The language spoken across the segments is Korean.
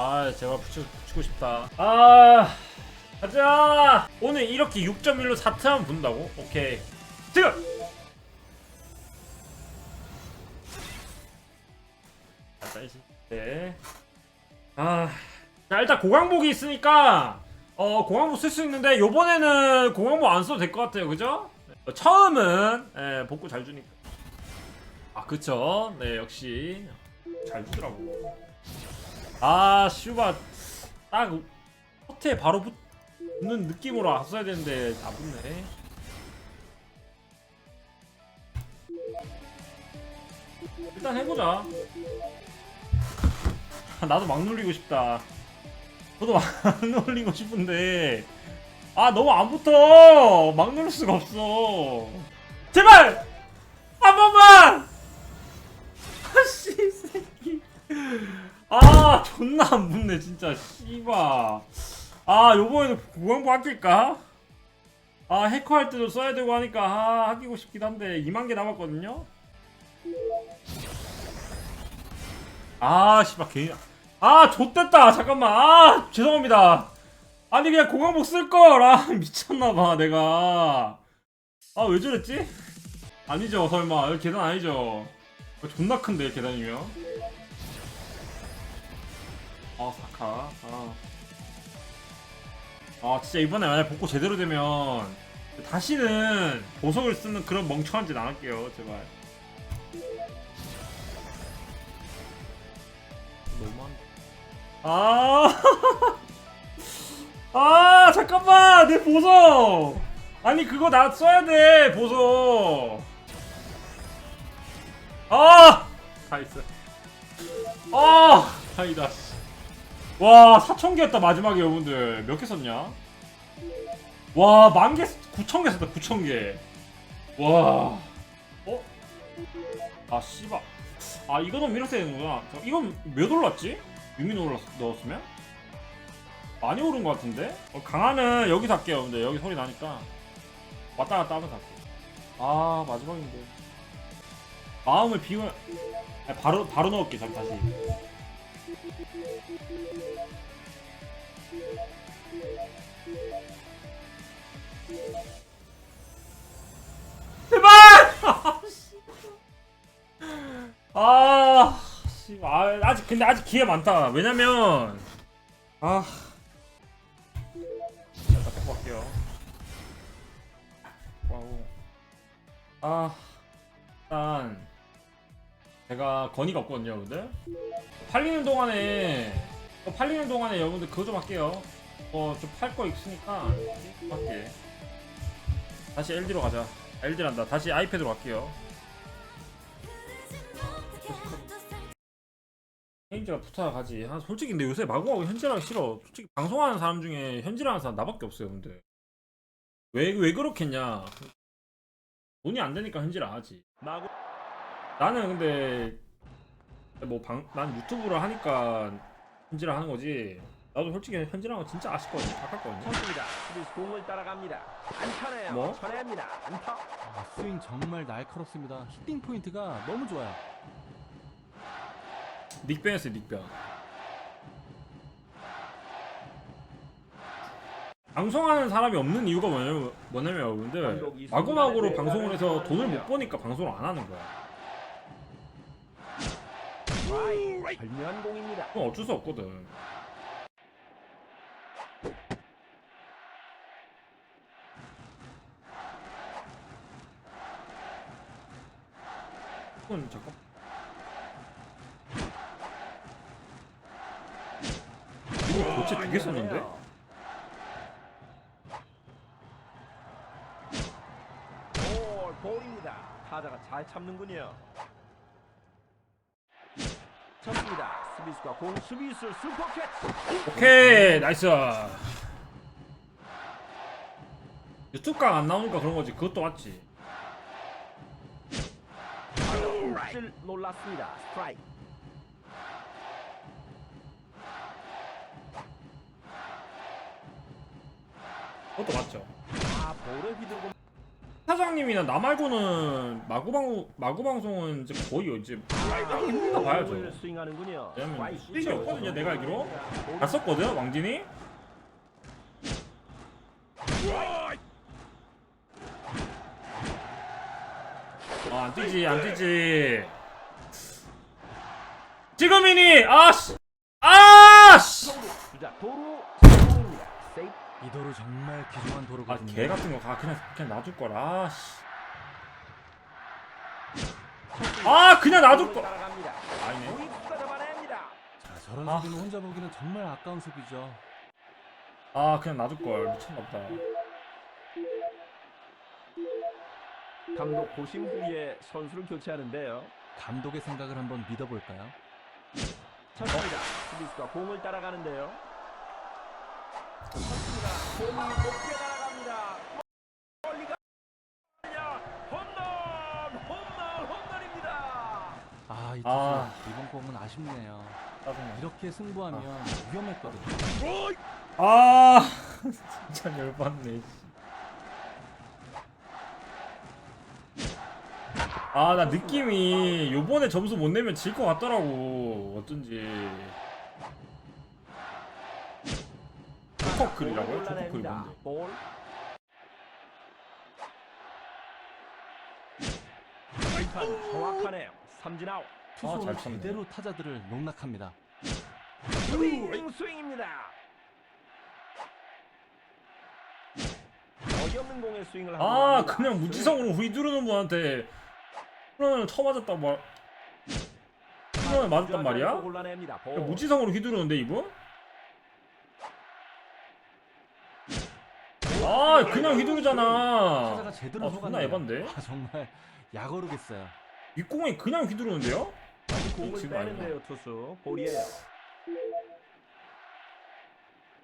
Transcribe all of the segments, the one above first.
아 붙여, 붙이고 싶다 아 가자 오늘 이렇게 6.1로 4트하면 분다고? 오케이 지금 네. 아, 자 일단 고강복이 있으니까 어 고강복 쓸 수 있는데 요번에는 고강복 안 써도 될 것 같아요, 그죠? 어, 처음은 예, 복구 잘 주니까. 아 그쵸? 네 역시 잘 주더라고. 아 슈바 딱 허트에 바로 붙는 느낌으로 왔어야 되는데 안 붙네. 일단 해보자. 아, 나도 막 눌리고 싶다. 저도 막 눌리고 싶은데 아 너무 안 붙어. 막 누를 수가 없어. 제발 한 번만. 아 존나 안 붙네 진짜 씨바. 아 요번에는 구강부 아낄까? 아 해커 할 때도 써야 되고 하니까 아 아끼고 싶긴 한데 2만 개 남았거든요. 아 씨발 개인 아 좆됐다 잠깐만 아 죄송합니다 아니 그냥 공항복 쓸걸 아 미쳤나봐 내가 아 왜 저랬지? 아니죠 설마 여기 계단 아니죠 어, 존나 큰데 계단이면 아 사카. 아. 아 진짜 이번에 만약 복구 제대로 되면 다시는 보석을 쓰는 그런 멍청한 짓 안 할게요 제발. 너무한 아, 아 잠깐만! 내 보석! 아니 그거 나 써야 돼 보석. 아! 다있어. 아! 다이다 와 4천개였다 마지막에 여러분들. 몇 개 썼냐? 와 만개 9천개 썼다 9천개. 와. 어? 아 씨발. 아 이거는 밀었어야 되는구나. 저, 이건 몇 올랐지? 6민 올랐 넣었으면? 많이 오른 것 같은데? 어, 강화는 여기서 할게요 근데 여기 소리 나니까. 왔다 갔다 하면서 할게요. 아 마지막인데. 마음을 비워 아니, 바로 바로 넣을게 잠 다시 제발! 아, 씨, 아, 아직 근데 아직 기회 많다. 왜냐면 아, 자, 갖고 갈게요. 와우. 아, 일단 제가 건의가 없거든요, 여러분들. 팔리는 동안에 어, 팔리는 동안에 여러분들 그거 좀 할게요. 어, 좀 팔 거 있으니까 좀 할게. 다시 LD로 가자. LD란다. 다시 아이패드로 갈게요. 현지가 붙어야 가지. 아, 솔직히 근데 요새 마구마구 현지랑 싫어. 솔직히 방송하는 사람 중에 현지라는 사람 나밖에 없어요, 근데. 왜, 왜 그렇겠냐. 돈이 안 되니까 현지를 하지. 마구 나는 근데, 뭐, 방, 난 유튜브를 하니까 현지를 하는 거지. 나도 솔직히 현지랑 진짜 아쉽거든. 아깝거든요. 쳤습니다. 수비수 공을 따라갑니다. 안타네요. 뭐? 쳐냅니다. 안타. 아, 스윙 정말 날카롭습니다. 히팅 포인트가 너무 좋아요. 닉변했어요, 닉변. 방송하는 사람이 없는 이유가 뭐냐면, 뭐냐면 여러분들 마구마구로 방송을 해서 돈을 못 버니까 방송을 안 하는 거야. 절묘한 공입니다. 그건 어쩔 수 없거든. 그건 잠깐. 이거 도대체 두개 썼는데? 볼, 볼입니다. 타자가 잘 참는군요. 쳤습니다. 수비수가 공 수비수 슈퍼 캐치. 오케이 나이스 유튜브각 안 나오니까 그런 거지 그것도 맞지 질 놀랐습니다. 스트라이크. 그것도 맞죠 아, 볼을 휘두르고 사장님 형님이나 나 말고는 마구방 마구방송은 이제 거의 이제 하기 힘든가 봐야죠. 공을 스윙하는군요. 왜냐면. 스윙이 없거든요, 내가 알기로. 갔었거든 왕진이. 아 안 뛰지 안 뛰지. 지금이니 아씨 아씨. 도루 이 도로 정말 귀중한 아 도로거든요. 개 같은 거 가 그냥 그냥 놔둘 거라. 아씨. 아 그냥 놔둘. 따라갑니다. 아니네. 자, 저런 아. 수비는 혼자 보기는 정말 아까운 수비죠. 아 그냥 놔둘 걸 미쳤나 보다. 감독 고심 후에 선수를 교체하는데요. 감독의 생각을 한번 믿어볼까요? 쳤습니다. 수비수가 공을 따라가는데요. 쳤습니다. 공이 높게 날아갑니다. 멀리 가냐? 홈런! 홈런! 홈런입니다. 아, 이 투수 아. 이번 공은 아쉽네요. 짜증나. 이렇게 승부하면 위험했거든요. 아 진짜 열받네. 아 나 느낌이 요번에 점수 못 내면 질 것 같더라고 어쩐지 조커클이라고요? 조커클이 골라냅니다. 뭔데? 볼. 판 정확하네요. 삼진 아웃. 투수는 잘 쳤네. 제대로 타자들을 농락합니다. 스윙 스윙입니다. 어이없는 공에 스윙을 하고 아 갑니다. 그냥 무지성으로 휘두르는 분한테 홈런을 쳐맞았다고 말 홈런을 맞았단 말이야? 볼. 그냥 무지성으로 휘두르는데 이분? 아 그냥 휘두르잖아 제대로 아 존나. 에반데? 아, 정말 야거르겠어요. 윗공이 그냥 휘두르는데요? 공을 지금. 빼는데요 투수 볼이에요.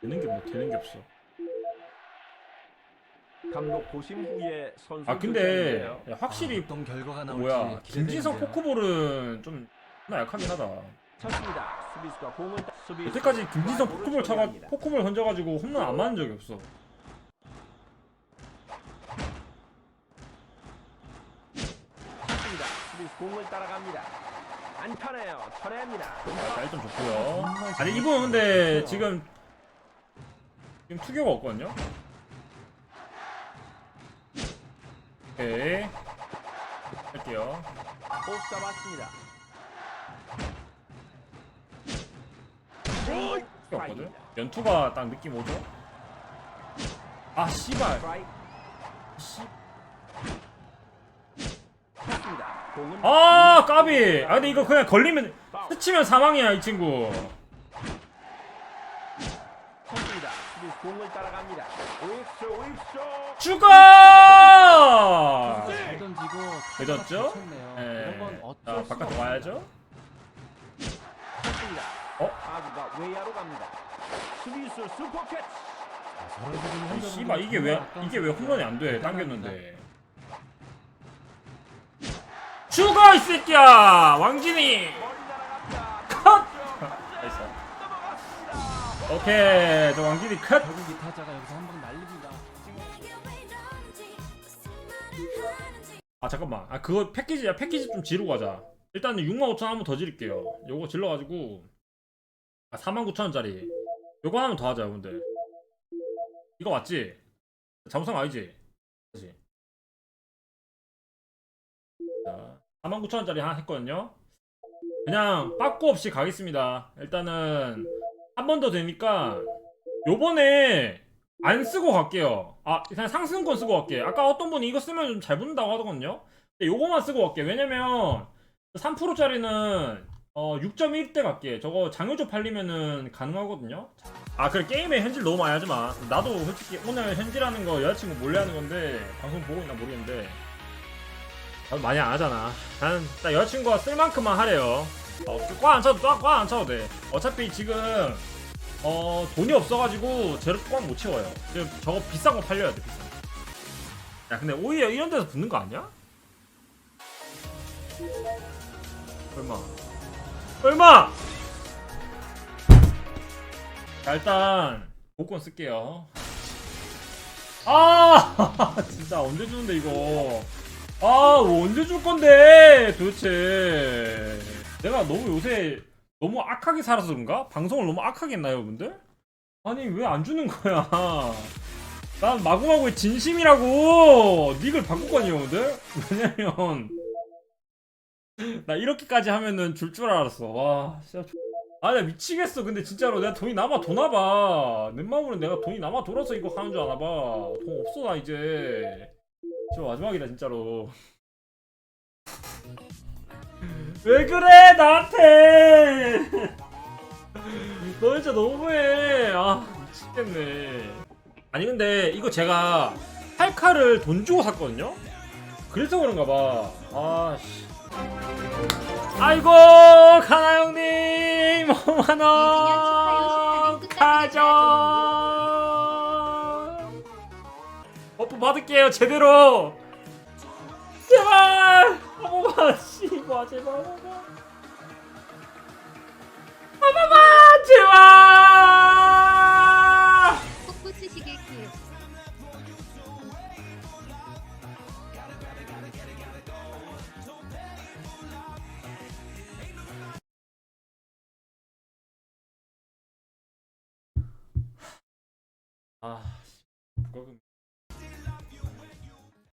되는 게 뭐 되는 게 없어 감독 고심 후에 선수 아 근데 야, 확실히 아, 어떤 결과가 나올지 뭐야 김진성 기대되는데요. 포크볼은 좀 존나 약하긴 하다 쳤습니다. 수비수가 공을 따- 수비수 여태까지 김진성 포크볼 차가. 포크볼 던져가지고 홈런 안 맞은 적이 없어 수비수 공을 따라갑니다. 안타네요. 철회합니다. 아, 일점 좋고요 아니 이분 근데 지금 지금 투교가 없거든요 오케이 할게요 포스 잡았습니다. 투교 없거든 연투가 딱 느낌 오죠 아 씨발. 씨. 아 까비. 아 근데 이거 그냥 걸리면. 스치면 사망이야 이 친구. 죽어 늦었죠? 이런 건자 어쩔 수가 바깥 와야죠. 어? 혼자 씨발 이게 왜 이게 왜. 홈런이 안 돼? 대단합니다. 당겼는데 죽어 이 새끼야 왕진이. 컷. 오케이 저 왕진이 컷 결국 이 타자가 여기서 한 방 날립니다. 아 잠깐만 아 그거 패키지야 패키지 좀 지르고 가자 일단은 65,000원 한번 더 지를게요 요거 질러가지고 아 49,000원짜리 요거 하나만 더 하자 여러분들 이거 맞지? 잠수상 아니지? 그치? 자 49,000원짜리 하나 했거든요 그냥 빠꾸 없이 가겠습니다 일단은 한 번 더 되니까 요번에 안 쓰고 갈게요. 아, 그냥 상승권 쓰고 갈게. 아까 어떤 분이 이거 쓰면 좀 잘 붙는다고 하더거든요. 근데 요거만 쓰고 갈게. 왜냐면 3%짜리는 어 6.1대 갈게. 저거 장효조 팔리면은 가능하거든요. 아, 그래 게임에 현질 너무 많이 하지 마. 나도 솔직히 오늘 현질하는 거 여자친구 몰래 하는 건데 방송 보고 있나 모르겠는데 나도 많이 안 하잖아. 나는 딱 여자친구가 쓸 만큼만 하래요. 어, 꽉안 차도 꽉안 차도 돼. 어차피 지금 어 돈이 없어가지고 제로 꽉못 채워요. 지금 저거 비싼 거 팔려야 돼 비싼. 거. 야 근데 오히려 이런 데서 붙는 거 아니야? 얼마? 얼마? 자 일단 복권 쓸게요. 아 진짜 언제 주는데 이거 아 언제 줄 건데 도대체 내가 너무 요새 너무 악하게 살아서 그런가? 방송을 너무 악하게 했나요 여러분들? 아니 왜 안 주는 거야 난 마구마구의 진심이라고 닉을 바꾸거든요 여러분들 왜냐면 나 이렇게까지 하면은 줄줄 알았어 와 진짜 아, 나 미치겠어. 근데 진짜로 내가 돈이 남아 도나봐. 내 마음으로는 내가 돈이 남아 돌아서 이거 하는 줄 아나 봐. 돈 없어 나 이제. 저 마지막이다 진짜로. 왜 그래 나한테? 너 진짜 너무해. 아 미치겠네. 아니 근데 이거 제가 팔카를 돈 주고 샀거든요. 그래서 그런가 봐. 아 씨. 아이고 가나 형님 5만원 가져 받을게요 제대로. 제발! 한 번만 씨발 제발 한 번만 제발